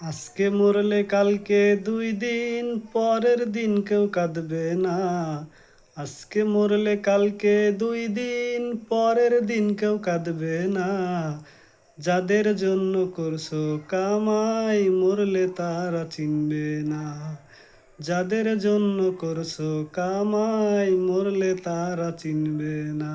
আজকে মরলে কালকে দুই দিন, পরের দিন কেউ কাঁদবে না। আজকে মরলে কালকে দুই দিন, পরের দিন কেউ কাঁদবে না। যাদের জন্য করছ কামাই, মরলে তারা চিনবে না। যাদের জন্য করছ কামাই, মরলে তারা চিনবে না।